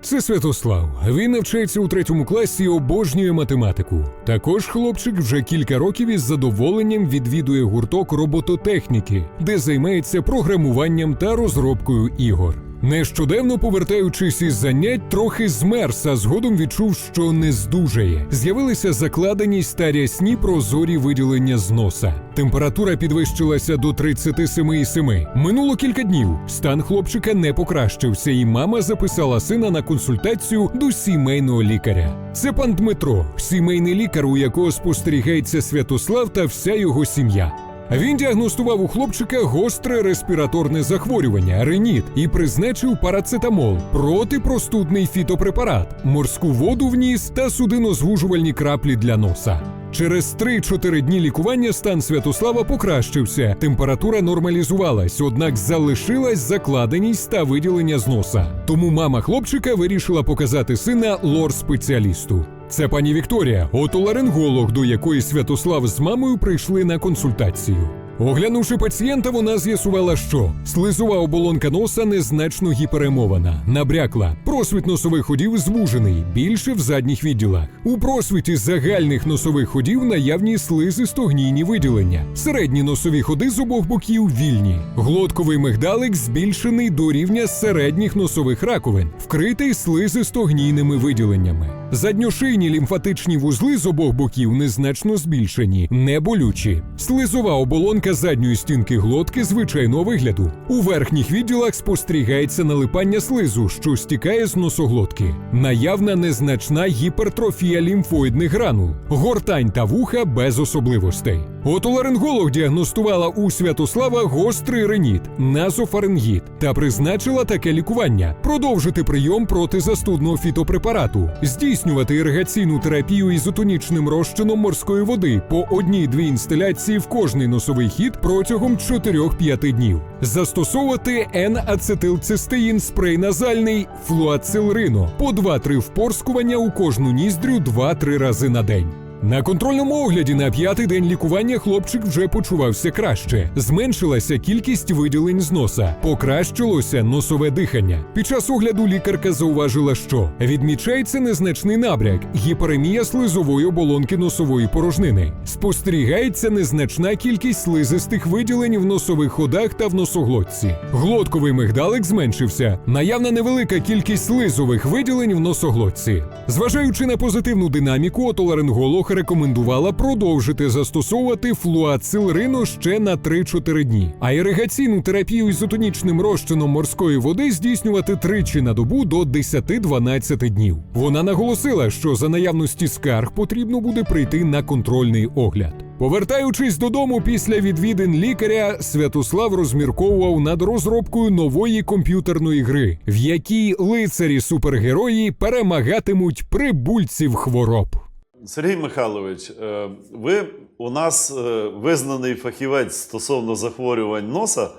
Це Святослав. Він навчається у третьому класі і обожнює математику. Також хлопчик вже кілька років із задоволенням відвідує гурток робототехніки, де займається програмуванням та розробкою ігор. Нещодавно, повертаючись із занять, трохи змерз, а згодом відчув, що не здужає. З'явилися закладеність та рясні прозорі виділення з носа. Температура підвищилася до 37,7. Минуло кілька днів. Стан хлопчика не покращився, і мама записала сина на консультацію до сімейного лікаря. Це пан Дмитро, сімейний лікар, у якого спостерігається Святослав та вся його сім'я. Він діагностував у хлопчика гостре респіраторне захворювання реніт і призначив парацетамол, протипростудний фітопрепарат, морську воду в ніс та судинозвужувальні краплі для носа. Через 3-4 дні лікування стан Святослава покращився, температура нормалізувалась, однак залишилась закладеність та виділення з носа. Тому мама хлопчика вирішила показати сина лор-спеціалісту. Це пані Вікторія, отоларинголог, до якої Святослав з мамою прийшли на консультацію. Оглянувши пацієнта, вона з'ясувала, що слизова оболонка носа незначно гіперемована, набрякла. Просвіт носових ходів звужений, більше в задніх відділах. У просвіті загальних носових ходів наявні слизисто-гнійні виділення. Середні носові ходи з обох боків вільні. Глотковий мигдалик збільшений до рівня середніх носових раковин, вкритий слизисто-гнійними виділеннями. Задньошийні лімфатичні вузли з обох боків незначно збільшені, не болючі. Слизова оболонка задньої стінки глотки звичайного вигляду. У верхніх відділах спостерігається налипання слизу, що стікає з носоглотки. Наявна незначна гіпертрофія лімфоїдних гранул, гортань та вуха без особливостей. Отоларинголог діагностувала у Святослава гострий реніт, назофарингіт та призначила таке лікування: продовжити прийом протизастудного фітопрепарату, здійснювати іригаційну терапію ізотонічним розчином морської води по одній-дві інсталяції в кожний носовий хід протягом 4-5 днів, застосовувати N-ацетилцистеїн спрей назальний флуацилрино по 2-3 впорскування у кожну ніздрю 2-3 рази на день. На контрольному огляді на п'ятий день лікування хлопчик вже почувався краще. Зменшилася кількість виділень з носа, покращилося носове дихання. Під час огляду лікарка зауважила, що відмічається незначний набряк, гіперемія слизової оболонки носової порожнини. Спостерігається незначна кількість слизистих виділень в носових ходах та в носоглотці. Глотковий мигдалик зменшився. Наявна невелика кількість слизових виділень в носоглотці. Зважаючи на позитивну динаміку, отоларинголог рекомендувала продовжити застосовувати флуацилрино ще на 3-4 дні, а іригаційну терапію ізотонічним розчином морської води здійснювати тричі на добу до 10-12 днів. Вона наголосила, що за наявності скарг потрібно буде прийти на контрольний огляд. Повертаючись додому після відвідин лікаря, Святослав розмірковував над розробкою нової комп'ютерної гри, в якій лицарі супергерої перемагатимуть прибульців хвороб. Сергій Михайлович, е, ви у нас е, визнаний фахівець стосовно захворювань носа.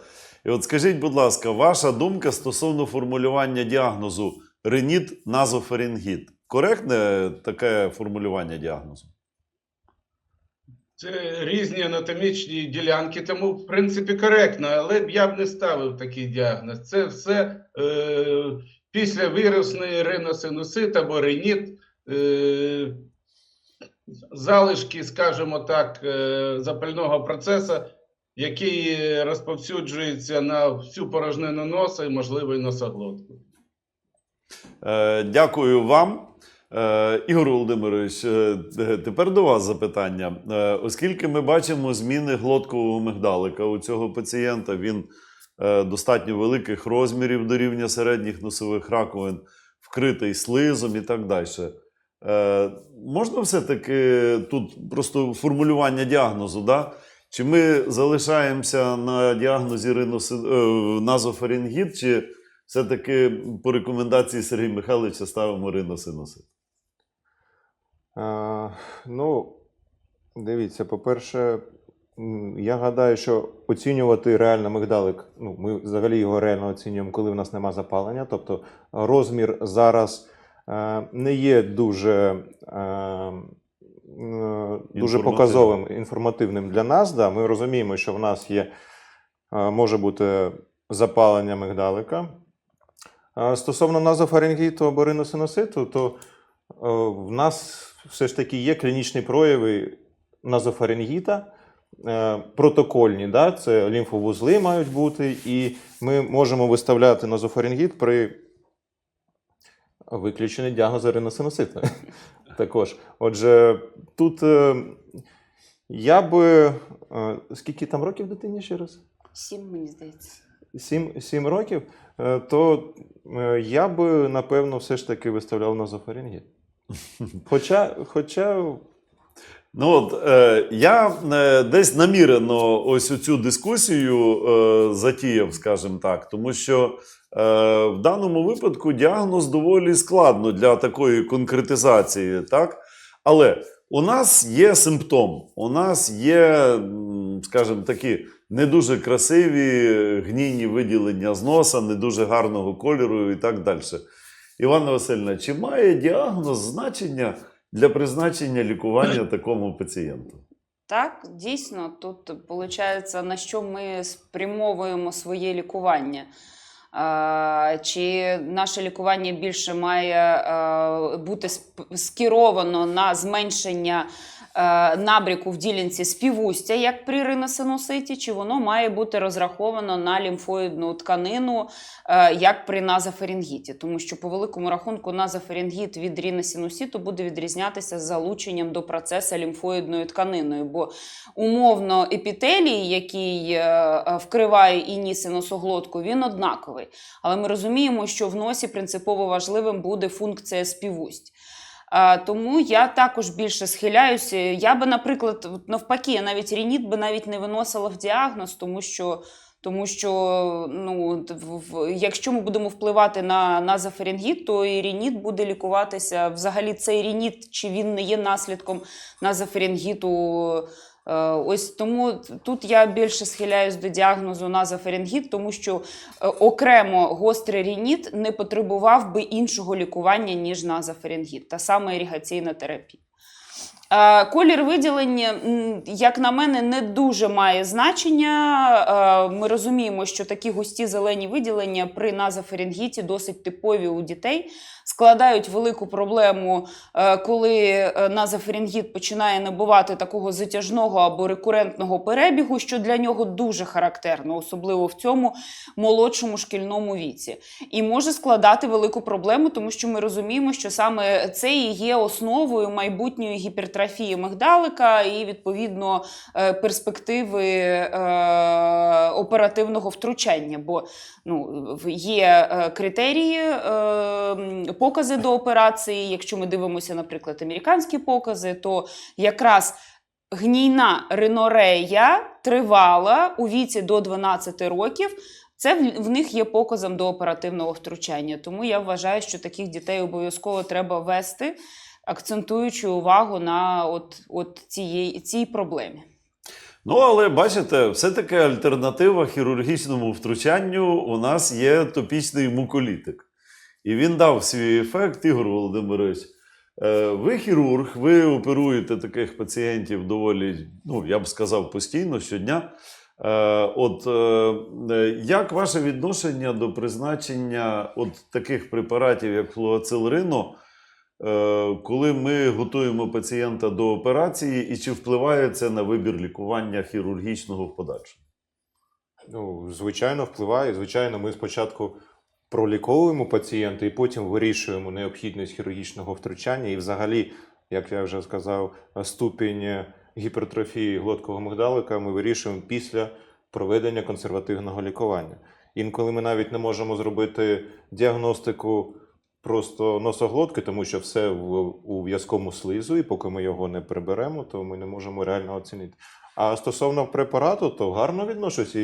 І от скажіть, будь ласка, ваша думка стосовно формулювання діагнозу реніт назофарингіт. Коректне таке формулювання діагнозу? Це різні анатомічні ділянки, тому в принципі коректно, але б я б не ставив такий діагноз. Це все е, після вірусної риносинусит або реніт, е, залишки, скажімо так, е, запального процесу, який розповсюджується на всю порожнину носа і, можливо, і носоглотку. Е, Дякую вам. Е, Ігор Володимирович, тепер до вас запитання. Оскільки ми бачимо зміни глоткового мигдалика у цього пацієнта, він достатньо великих розмірів до рівня середніх носових раковин, вкритий слизом і так далі. Е, Можна все-таки тут просто формулювання діагнозу, да? чи ми залишаємося на діагнозі риноси... е, назофарингіт, чи все-таки по рекомендації Сергія Михайловича ставимо риносинусит? Е, ну, дивіться, по-перше, я гадаю, що оцінювати реально мигдалик, ну, ми взагалі його реально оцінюємо, коли в нас нема запалення. Тобто розмір зараз не є дуже, е, е, дуже показовим, інформативним для нас. Да. Ми розуміємо, що в нас є, е, може бути запалення мигдалика. Стосовно назофарингіту або риносиноситу, то е, в нас все ж таки є клінічні прояви назофарингіта, е, протокольні, да? це лімфовузли мають бути, і ми можемо виставляти назофарингіт при виключенні діагнозу риносиноситу. Також. Отже, тут е, я би. е, Скільки там років дитині ще раз? Сім, мені здається. 7, 7 років, е, то я би напевно все ж таки виставляв назофарингіт. Хоча, хоча Ну от е, я е, десь намірено ось цю дискусію е, затіяв, скажімо так, тому що в даному випадку діагноз доволі складно для такої конкретизації, так? Але у нас є симптом, у нас є, скажімо такі, не дуже красиві гнійні виділення з носа, не дуже гарного кольору і так далі. Іванна Васильівна, чи має діагноз значення для призначення лікування такому пацієнту? Так, дійсно, тут виходить, на що ми спрямовуємо своє лікування. Чи наше лікування більше має е, бути скеровано на зменшення е, набряку в ділянці співустя, як при риносинуситі, чи воно має бути розраховано на лімфоїдну тканину, е, як при назофарингіті? Тому що по великому рахунку назофарингіт від риносинуситу буде відрізнятися з залученням до процесу лімфоїдною тканиною, бо умовно епітелій, який е, вкриває і ніс, і носоглотку, він однаковий. Але ми розуміємо, що в носі принципово важливим буде функція співусть. А, тому я також більше схиляюся. Я би, наприклад, навпаки, я навіть рініт би навіть не виносила в діагноз, тому що. Тому що ну, в- якщо ми будемо впливати на назофарингіт, то і рініт буде лікуватися. Взагалі, цей рініт, чи він не є наслідком назофарингіту. Е, Ось тому тут я більше схиляюсь до діагнозу назофарингіт, тому що е, окремо гострий рініт не потребував би іншого лікування, ніж назофарингіт, та саме іригаційна терапія. Е, Колір виділення, як на мене, не дуже має значення. Ми розуміємо, що такі густі зелені виділення при назофарингіті досить типові у дітей, складають велику проблему, е, коли е, назофарингіт починає набувати такого затяжного або рекурентного перебігу, що для нього дуже характерно, особливо в цьому молодшому шкільному віці. І може складати велику проблему, тому що ми розуміємо, що саме це і є основою майбутньої гіпертрофії мигдалика і відповідно е, перспективи оперативного втручання. Бо ну, є критерії, покази до операції. Якщо ми дивимося, наприклад, американські покази, то якраз гнійна ринорея тривала у віці до 12 років. Це в, них є показом до оперативного втручання. Тому я вважаю, що таких дітей обов'язково треба вести, акцентуючи увагу на от, от цієї, цій проблемі. Ну, але бачите, все-таки альтернатива хірургічному втручанню у нас є топічний муколітик. І він дав свій ефект, Ігор Володимирович. е, Ви хірург, ви оперуєте таких пацієнтів доволі, ну, я б сказав, постійно щодня. Е, От е, як ваше відношення до призначення от таких препаратів, як флуацилрино, коли ми готуємо пацієнта до операції, і чи впливає це на вибір лікування хірургічного в подальшому? Ну, звичайно, впливає. Звичайно, ми спочатку проліковуємо пацієнта і потім вирішуємо необхідність хірургічного втручання. І взагалі, як я вже сказав, ступінь гіпертрофії глоткового мигдалика ми вирішуємо після проведення консервативного лікування. Інколи ми навіть не можемо зробити діагностику просто носоглотки, тому що все в, у в'язкому слизу, і поки ми його не приберемо, то ми не можемо реально оцінити. А стосовно препарату, то гарно відношусь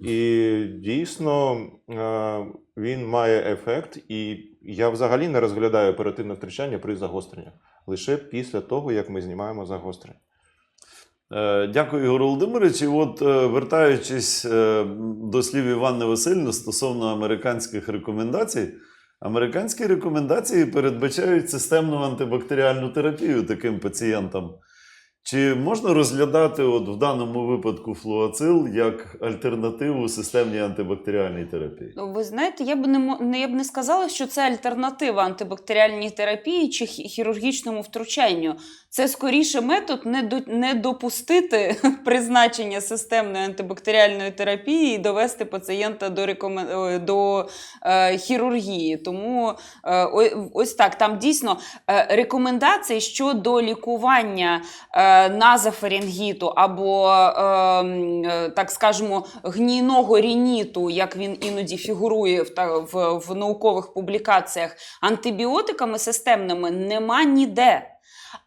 і дійсно е, він має ефект, і я взагалі не розглядаю оперативне втручання при загостреннях лише після того, як ми знімаємо загострення. Е, Дякую, Ігор Володимирович. І от е, вертаючись до слів Іванни Васильівни стосовно американських рекомендацій, американські рекомендації передбачають системну антибактеріальну терапію таким пацієнтам. Чи можна розглядати от в даному випадку флуацил як альтернативу системній антибактеріальній терапії? Ну, ви знаєте, я б не я б не сказала, що це альтернатива антибактеріальній терапії чи хірургічному втручанню. Це скоріше метод не, до, не допустити призначення системної антибактеріальної терапії і довести пацієнта до, рекомен... до е, хірургії. Тому е, ось так. Там дійсно е, рекомендації щодо лікування е, назофарингіту або, е, е, так скажемо, гнійного рініту, як він іноді фігурує в, в, в наукових публікаціях, антибіотиками системними нема ніде.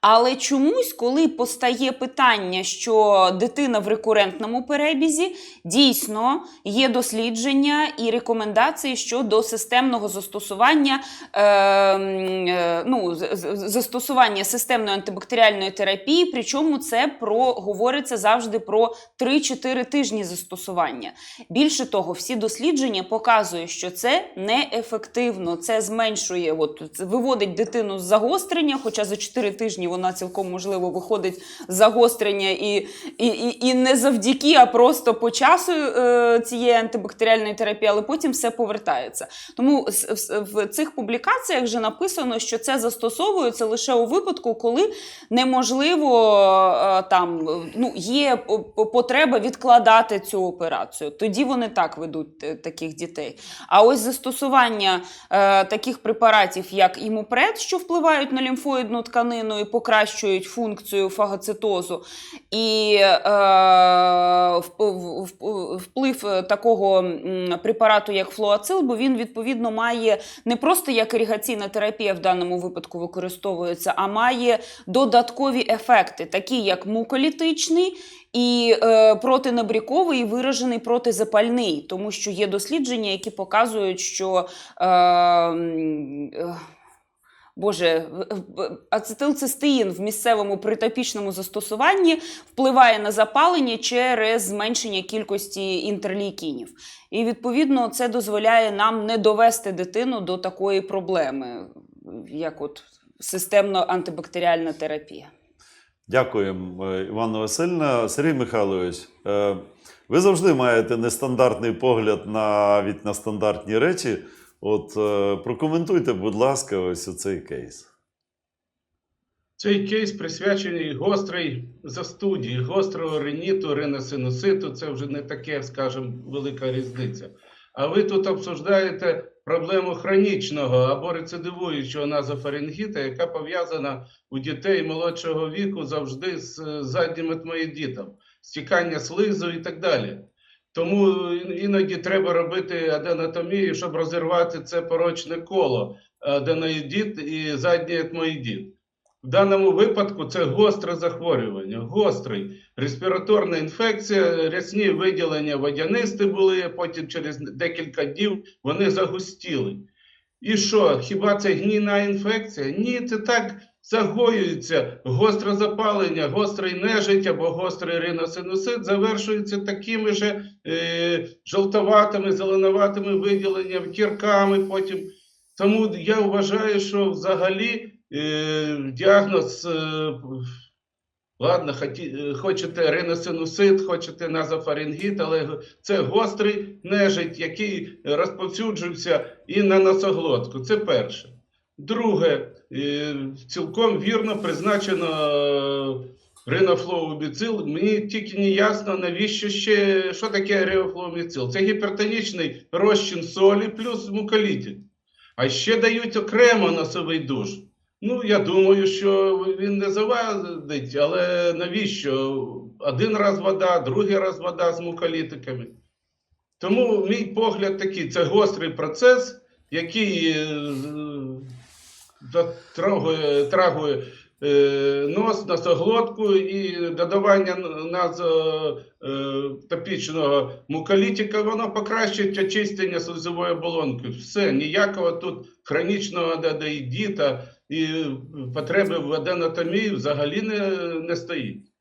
Але чомусь, коли постає питання, що дитина в рекурентному перебізі, дійсно є дослідження і рекомендації щодо системного застосування, е, е, ну, застосування системної антибактеріальної терапії, причому це про говориться завжди про 3-4 тижні застосування. Більше того, всі дослідження показують, що це неефективно. Це зменшує, от, виводить дитину з загострення, хоча за 4 тижні вона цілком можливо виходить загострення і, і, і, і не завдяки, а просто по часу е, цієї антибактеріальної терапії, але потім все повертається. Тому с- в цих публікаціях вже написано, що це застосовується лише у випадку, коли неможливо е, там ну, є потреба відкладати цю операцію. Тоді вони так ведуть е, таких дітей. А ось застосування е, таких препаратів, як імупред, що впливають на лімфоїдну тканину і покращують функцію фагоцитозу, і е, вп- вп- вплив е, такого препарату, як флуацил, бо він відповідно має не просто як іригаційна терапія в даному випадку використовується, а має додаткові ефекти, такі як муколітичний і е, протинабріковий і виражений протизапальний, тому що є дослідження, які показують, що е, е, Боже, ацетилцистеїн в місцевому притопічному застосуванні впливає на запалення через зменшення кількості інтерлейкінів. І відповідно це дозволяє нам не довести дитину до такої проблеми, як от системно антибактеріальна терапія. Дякуємо, е, Іванна Васильівна. Сергій Михайлович, е, ви завжди маєте нестандартний погляд навіть на стандартні речі. От е, прокоментуйте, будь ласка, ось цей кейс. Цей кейс присвячений гострій застуді, гострого риніту, риносинуситу. Це вже не таке, скажімо, велика різниця. А ви тут обсуждаєте проблему хронічного або рецидивуючого назофарингіта, яка пов'язана у дітей молодшого віку завжди з е, заднім етмоїдітом, стікання слизу і так далі. Тому іноді треба робити аденотомію, щоб розірвати це порочне коло аденоїдіт і задній етмоїдіт. В даному випадку це гостре захворювання, гострий респіраторна інфекція, рясні виділення водянисти були, потім через декілька днів вони загустіли. І що, хіба це гнійна інфекція? Ні, це так загоюється. Гостре запалення, гострий нежить або гострий риносинусит завершується такими же е, жовтоватими, зеленоватими виділеннями, кірками потім. Тому я вважаю, що взагалі е, діагноз, е, ладно, е, хочете риносинусит, хочете назофарингіт, але це гострий нежить, який розповсюджується і на носоглотку. Це перше. Друге, е, цілком вірно призначено е. Мені тільки не ясно, навіщо ще, що таке ринофлоубіцил. Це гіпертонічний розчин солі плюс муколітid. А ще дають окремо носовий душ. Ну, я думаю, що він не завадить, але навіщо? Один раз вода, другий раз вода з муколітиками. Тому мій погляд такий: це гострий процес, який е, трагує е, нос, носоглотку і додавання назотопічного муколітика, воно покращить очищення слизової оболонки. Все, ніякого тут хронічного аденоїдіта і потреби в аденотомії взагалі не, не стоїть.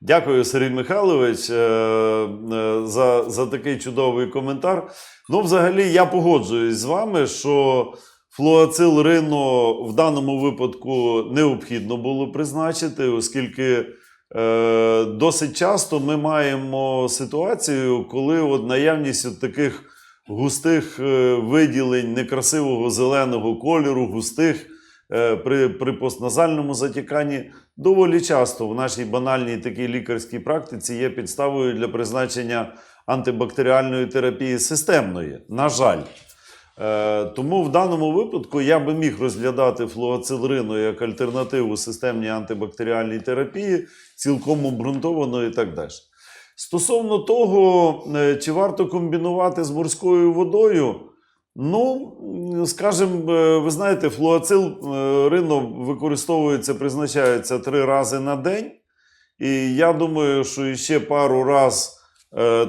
Дякую, Сергій Михайлович, е, е, за, за такий чудовий коментар. Ну, взагалі, я погоджуюсь з вами, що флуацил рино в даному випадку необхідно було призначити, оскільки е, досить часто ми маємо ситуацію, коли от наявність от таких густих е, виділень некрасивого зеленого кольору, густих е, при, при постназальному затіканні, доволі часто в нашій банальній такій лікарській практиці є підставою для призначення антибактеріальної терапії системної. На жаль. Е, Тому в даному випадку я би міг розглядати флуоцилрину як альтернативу системній антибактеріальній терапії, цілком обґрунтовано і так далі. Стосовно того, е, чи варто комбінувати з морською водою, ну, скажімо, е, ви знаєте, флуоцилрину використовується, призначається три рази на день. І я думаю, що ще пару раз е,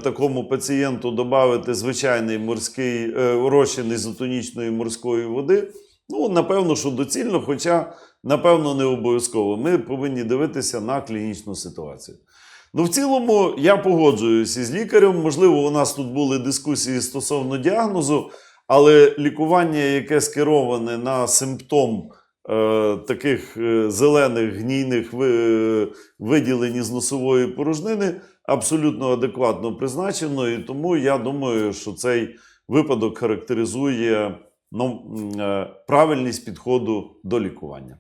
такому пацієнту додати звичайний морський е, розчин ізотонічної морської води. Ну, напевно, що доцільно, хоча, напевно, не обов'язково. Ми повинні дивитися на клінічну ситуацію. Ну, в цілому, я погоджуюся з лікарем. Можливо, у нас тут були дискусії стосовно діагнозу, але лікування, яке скероване на симптом е, таких е, зелених гнійних виділень із носової порожнини, абсолютно адекватно призначено. І тому я думаю, що цей випадок характеризує ну, е, правильність підходу до лікування.